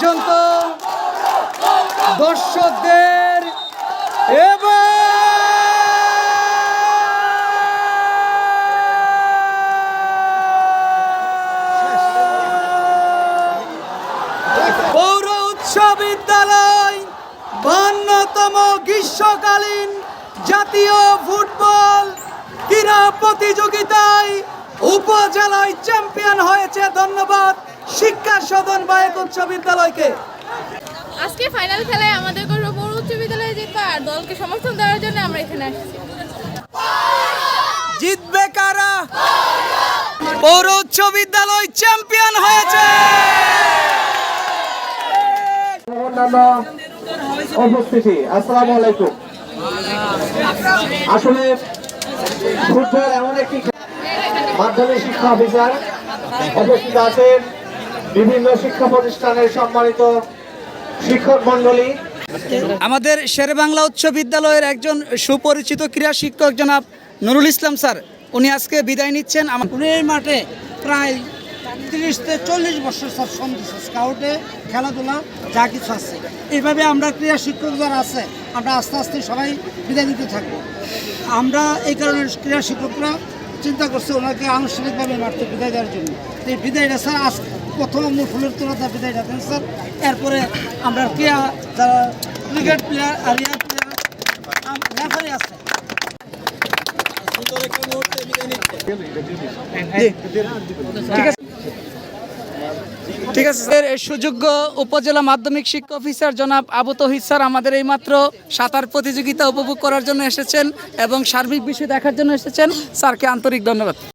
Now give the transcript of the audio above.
পর্যন্ত দর্শকদের পৌর উচ্চ বিদ্যালয় বান্নতম গ্রীষ্মকালীন জাতীয় ফুটবল ক্রীড়া প্রতিযোগিতায় উপজেলায় চ্যাম্পিয়ন হয়েছে ধন্যবাদ। শিক্ষা সদন বায়ক উচ্চ বিদ্যালয়কে। আজকে ফাইনাল খেলায় আমাদের গর্ব পৌর উচ্চ বিদ্যালয়ে জিতবে আর দলকে সমর্থন দেওয়ার জন্য আমরা এখানে আসছি। জিতবে কারা? পৌর উচ্চ বিদ্যালয় চ্যাম্পিয়ন হয়েছে। উপস্থিতি আসসালামু আলাইকুম। আসলে ফুটবল এমন একটি মাধ্যমিক শিক্ষা অফিসার উপস্থিত আছেন বিভিন্ন শিক্ষা প্রতিষ্ঠানের সম্মানিত শিক্ষক মন্ডলী আমাদের শেরেবাংলা উচ্চ বিদ্যালয়ের একজন সুপরিচিত ক্রীড়া শিক্ষক জনাব নুরুল ইসলাম স্যার উনি আজকে বিদায় নিচ্ছেন। আমার উনি মাঠে প্রায় তিরিশ থেকে চল্লিশ বছর স্যার দিচ্ছে স্কাউটে খেলাধুলা যা কিছু আছে। এইভাবে আমরা ক্রীড়া শিক্ষক যারা আছে আমরা আস্তে আস্তে সবাই বিদায় নিতে থাকব। আমরা এই কারণে ক্রীড়া শিক্ষকরা চিন্তা করছে ওনাকে আনুষ্ঠানিকভাবে মারতে বিদায় দেওয়ার জন্য। এই বিদায়টা স্যার আজ প্রথম মূল ফুলের তোলাটা বিদায়টা দেন স্যার। এরপরে আমরা কেয়া যারা ক্রিকেট প্লেয়ার আর ইয়ার প্লেয়ার রেফারি আছে। ঠিক আছে। স্যার। এই সুযোগ্য উপজেলা মাধ্যমিক শিক্ষা অফিসার জনাব আবু তহিদ স্যার আমাদের এই মাত্র সাঁতার প্রতিযোগিতা উপভোগ করার জন্য এসেছেন এবং সার্বিক বিষয় দেখার জন্য এসেছেন। স্যারকে আন্তরিক ধন্যবাদ।